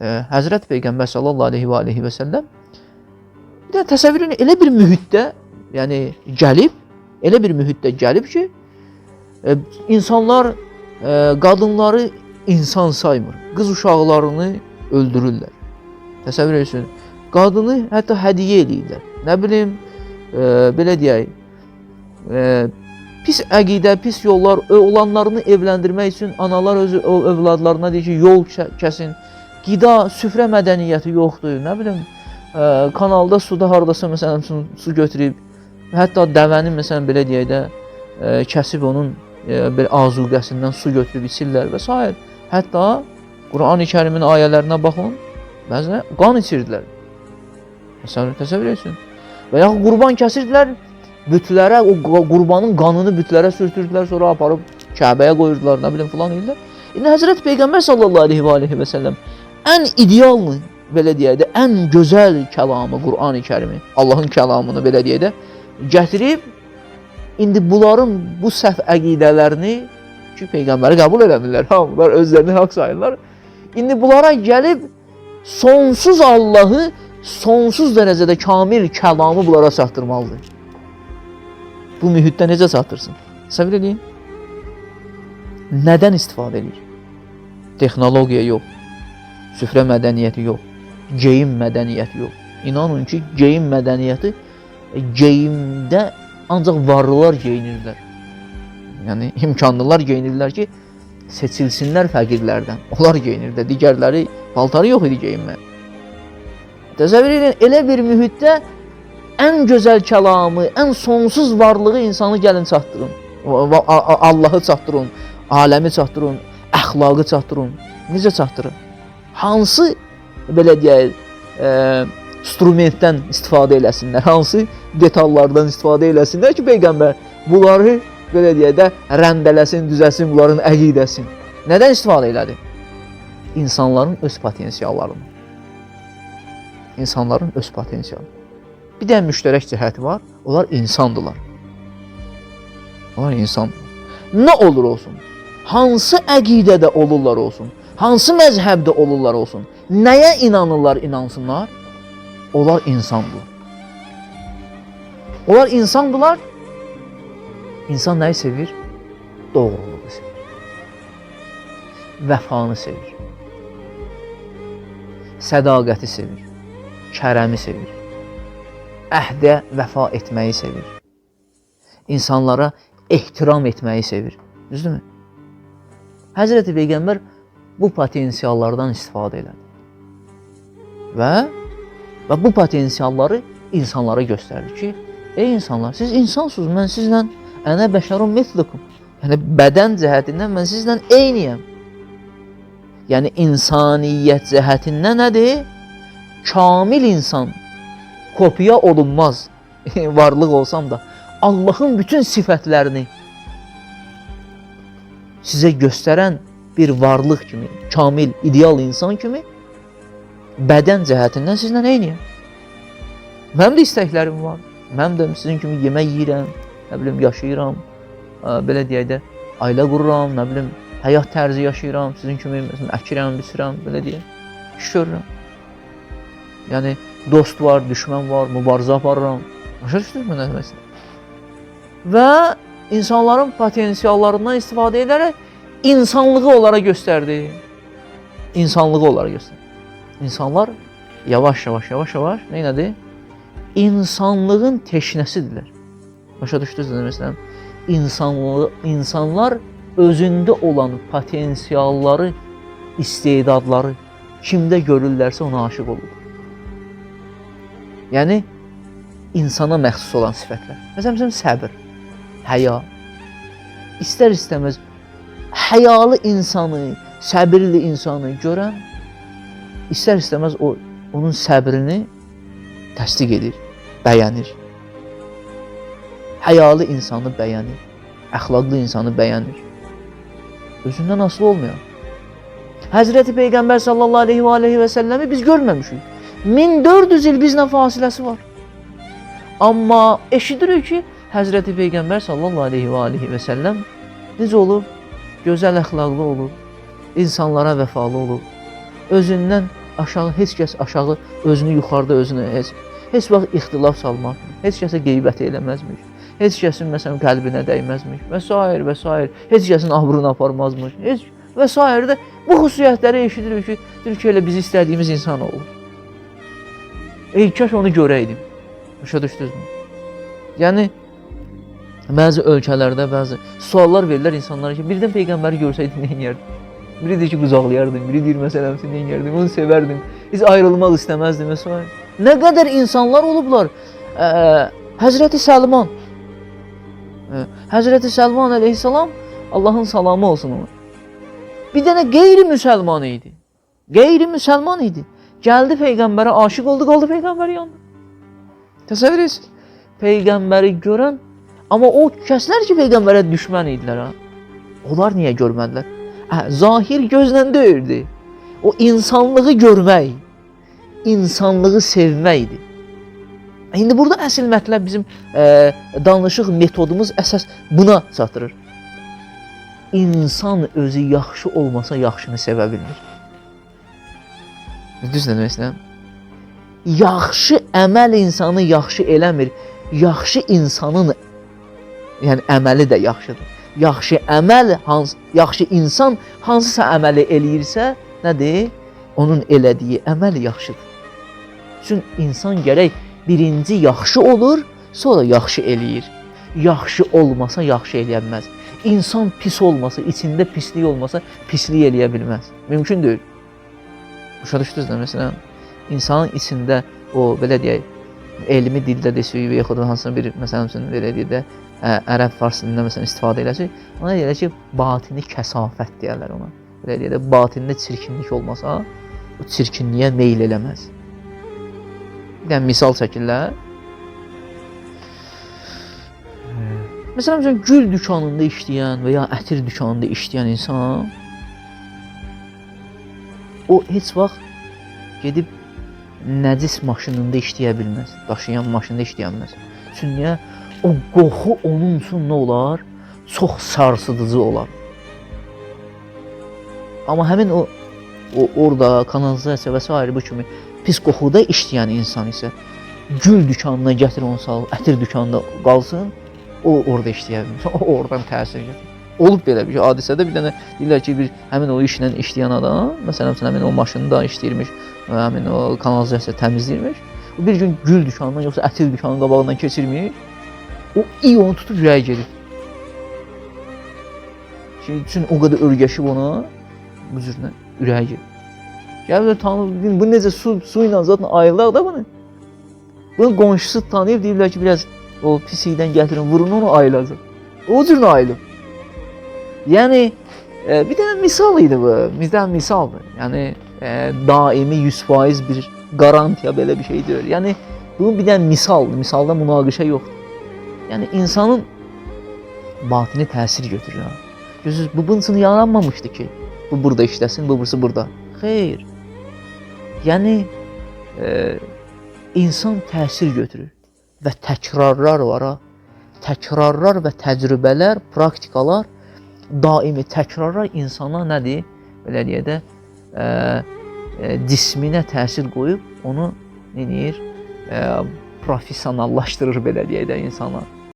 e, Həzrət Peyğəmbər sallallahu əleyhi və aleyhi və səlləm bir də təsəvvür edin elə bir mühitdə, yəni gəlib, elə bir mühitdə gəlib ki, e, insanlar e, qadınları insan saymır. Qız uşaqlarını öldürürlər. Təsəvvür edirsiniz. Qadını hətta hədiyyə eləyirlər. Nə bilim, e, belə deyək, e, pis əqidə, pis yollar olanlarını evləndirmək üçün analar öz övladlarına deyir ki, yol kə- kəsin. Qida, süfrə mədəniyyəti yoxdur. Nə bilim, ə, kanalda suda hardasa məsələn su, su götürüb, hətta dəvənin məsələn belə deyək də ə, kəsib onun ə, belə azuqəsindən su götürüb içirlər və s. Hətta Qurani Kərimin ayələrinə baxın, bəzən qan içirdilər. Məsələn, təsəvvür etsin. Və yaxud qurban kəsirdilər, bütlərə o qurbanın qanını bütlərə sürtürdülər, sonra aparıb Kəbəyə qoyurdular, nə bilim filan edirlər. İndi Həzrət Peyğəmbər sallallahu əleyhi və səlləm ən idealını belə deyək də, ən gözəl kəlamı Qurani Kərimi, Allahın kəlamını belə deyək də gətirib indi bunların bu səhv əqidələrini ki, peyğəmbəri qəbul eləmirlər. Ha, bunlar özlərini haqq sayırlar. İndi bunlara gəlib sonsuz Allahı sonsuz dərəcədə kamil kəlamı bunlara çatdırmalıdır. Bu mühitdə necə çatdırsın? Təsəvvür edin. Nədən istifadə edir? Texnologiya yox. Süfrə mədəniyyəti yox. Geyim mədəniyyəti yox. İnanın ki, geyim mədəniyyəti e, geyimdə ancaq varlılar geyinirlər. Yəni imkanlılar geyinirlər ki, seçilsinlər fəqirlərdən. Onlar geyinirlər. Digərləri paltarı yox idi geyinməyə. Təsəvvür edin, elə bir mühitdə ən gözəl kəlamı, ən sonsuz varlığı insanı gəlin çatdırın. Allahı çatdırın, aləmi çatdırın, əxlaqı çatdırın. Necə çatdırın? Hansı belə deyək, e, instrumentdən istifadə eləsinlər, hansı detallardan istifadə eləsinlər ki, peyğəmbər bunları belə deyək də rəndələsin, düzəsin bunların əqidəsin. Nədən istifadə elədi? İnsanların öz potensiallarını. İnsanların öz potensialı. Bir də müştərək cəhəti var. Onlar insandılar. Onlar insandır. Nə olur olsun, hansı əqidədə olurlar olsun, hansı məzhəbdə olurlar olsun, nəyə inanırlar inansınlar, onlar insandır. Onlar insandılar. İnsan nəyi sevir? Doğruluğu sevir. Vəfanı sevir. Sədaqəti sevir. Kərəmi sevir. Əhdə vəfa etməyi sevir. İnsanlara ehtiram etməyi sevir. Düzdürmü? Həzrəti Peyğəmbər bu potensiallardan istifadə elədi. Və və bu potensialları insanlara göstərdi ki, ey insanlar, siz insansınız, mən sizlə ənə bəşərun mislukum. Yəni bədən cəhətindən mən sizlə eyniyəm. Yəni insaniyyət cəhətindən nədir? Kamil insan kopya olunmaz. Varlıq olsam da Allahın bütün sifətlərini sizə göstərən bir varlıq kimi, kamil, ideal insan kimi bədən cəhətindən sizlə eyniyəm. Mənim də istəklərim var. Mənim də sizin kimi yemək yeyirəm, nə bilim yaşayıram, belə deyək də ailə qururam, nə bilim həyat tərzi yaşayıram, sizin kimi məsələn əkirəm, biçirəm, belə deyək. İş görürəm. Yəni dost var, düşmən var, mübarizə aparıram. Başa düşdünüz mü nə demək istəyirəm? Və insanların potensiallarından istifadə edərək insanlığı onlara göstərdi. İnsanlığı onlara göstərdi. İnsanlar yavaş yavaş yavaş yavaş nə elədi? İnsanlığın teşnəsidirlər. Başa düşdünüz istəyirəm? İnsanlığı insanlar özündə olan potensialları, istedadları kimdə görürlərsə ona aşiq olur. Yəni insana məxsus olan sifətlər. Məsələn, məsələn səbr, həya. İstər-istəməz həyalı insanı, səbirli insanı görən istər-istəməz o onun səbrini təsdiq edir, bəyənir. Həyalı insanı bəyənir, əxlaqlı insanı bəyənir. Özündən asılı olmayan. Həzrəti Peyğəmbər sallallahu əleyhi və aleyhi və səlləmi biz görməmişik. 1400 il bizlə fasiləsi var. Amma eşidirik ki, Həzrəti Peyğəmbər sallallahu əleyhi və aleyhi və səlləm necə olur? Gözəl əxlaqlı olur, insanlara vəfalı olur, özündən aşağı heç kəs aşağı özünü yuxarıda özünü heç heç vaxt ixtilaf salmaz. Heç kəsə qeybət eləməzmiş. Heç kəsin məsələn qəlbinə dəyməzmiş və s. və s. Heç kəsin abrunu aparmazmış. Heç və s. də bu xüsusiyyətləri eşidirik ki, Türkiyə ilə biz istədiyimiz insan olur. Ey kaş onu görəydim. Başa düşdünüzmü? Yəni bəzi ölkələrdə bəzi suallar verirlər insanlara ki, birdən peyğəmbəri görsəydin nə edərdin? Biri deyir ki, qucaqlayardın, biri deyir məsələn sən nə edərdin? Onu sevərdin. Biz ayrılmaq istəməzdin və s. Nə qədər insanlar olublar. Ə, Həzrəti Səlman Ə, Həzrəti Səlman əleyhissalam Allahın salamı olsun ona. Bir dənə qeyri-müsəlman idi. Qeyri-müsəlman idi. Gəldi peyğəmbərə aşiq oldu, qaldı peyğəmbərin yanında. Təsəvvür edirsiniz? Peyğəmbəri görən amma o kəslər ki peyğəmbərə düşmən idilər ha. Onlar niyə görmədilər? Hə, zahir gözlə deyildi. O insanlığı görmək, insanlığı sevməkdir. İndi burada əsl mətləb bizim e, danışıq metodumuz əsas buna çatdırır. İnsan özü yaxşı olmasa yaxşını sevə bilmir. Düz demək istəyirəm? Yaxşı əməl insanı yaxşı eləmir. Yaxşı insanın yəni əməli də yaxşıdır. Yaxşı əməl hansı yaxşı insan hansısa əməli eləyirsə, nədir? Onun elədiyi əməl yaxşıdır. Çünki insan gərək birinci yaxşı olur, sonra yaxşı eləyir. Yaxşı olmasa yaxşı eləyə bilməz. İnsan pis olmasa, içində pislik olmasa pislik eləyə bilməz. Mümkün deyil. Başa düşdünüz nə məsələn? İnsanın içində o belə deyək, elmi dildə desək və yaxud da hansısa bir məsələn üçün belə deyək də ərəb fars dilində məsələn istifadə eləsək, ona deyirlər ki, batini kəsafət deyirlər ona. Belə deyək də batində çirkinlik olmasa, o çirkinliyə meyl eləməz. Bir dənə misal çəkirlər. Məsələn, üçün gül dükanında işləyən və ya ətir dükanında işləyən insan o heç vaxt gedib nəcis maşınında işləyə bilməz, daşıyan maşında işləyə bilməz. Çünki niyə? O qoxu onun üçün nə olar? Çox sarsıdıcı olar. Amma həmin o o orada kanalizasiya və s. bu kimi pis qoxuda işləyən insan isə gül dükanına gətir onu sal, ətir dükanında qalsın, o orada işləyə bilmir. O oradan təsir gətirir. Olub belə bir hadisədə bir dənə deyirlər ki, bir həmin o işlə işləyən adam, məsələn, həmin o maşında işləyirmiş, həmin o kanalizasiya təmizləyirmiş. O bir gün gül dükanından yoxsa ətir dükanının qabağından keçirmiş. O iyi onu tutub ürəyi gedir. Şimdi üçün o qədər örgəşib ona bu cürlə ürəyi gedir. Gəlir tanır, bu necə su, su ilə zaten ayırlar da bunu. Bunun qonşusu tanıyıb deyirlər ki, biraz o pislikdən gətirin, vurun onu ayılacaq. O cür ayılıb. Yəni e, bir dənə misal idi bu. Bir dənə misaldır. Yəni e, daimi 100% bir qarantiya belə bir şey deyil. Yəni bu bir dənə misaldır. Misalda münaqişə yoxdur. Yəni insanın batini təsir götürür. Gözünüz bu bunun yaranmamışdı ki, bu burada işləsin, bu burası burada. Xeyr. Yəni e, insan təsir götürür və təkrarlar var ha. Təkrarlar və təcrübələr, praktikalar daimi təkrarlar insana nədir? Belə deyə də e, e, cisminə təsir qoyub onu nə edir? E, professionallaşdırır belə deyə də insana.